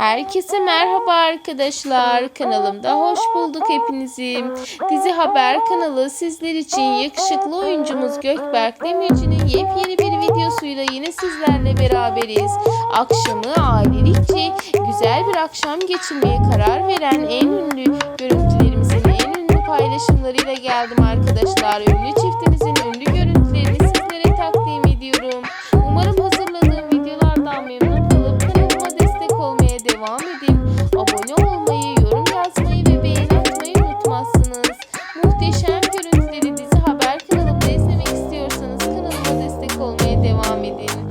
Herkese merhaba arkadaşlar. Kanalımda hoş bulduk hepinizi. Dizi Haber kanalı sizler için yakışıklı oyuncumuz Gökberk Demirci'nin yepyeni bir videosuyla yine sizlerle beraberiz. Akşamı ailelikçe güzel bir akşam geçirmeye karar veren en ünlü görüntülerimizin en ünlü paylaşımlarıyla geldim arkadaşlar. Ünlü çiftimizin ünlü Muhteşem görüntüleri dizi haber kanalımda izlemek istiyorsanız kanalıma destek olmaya devam edin.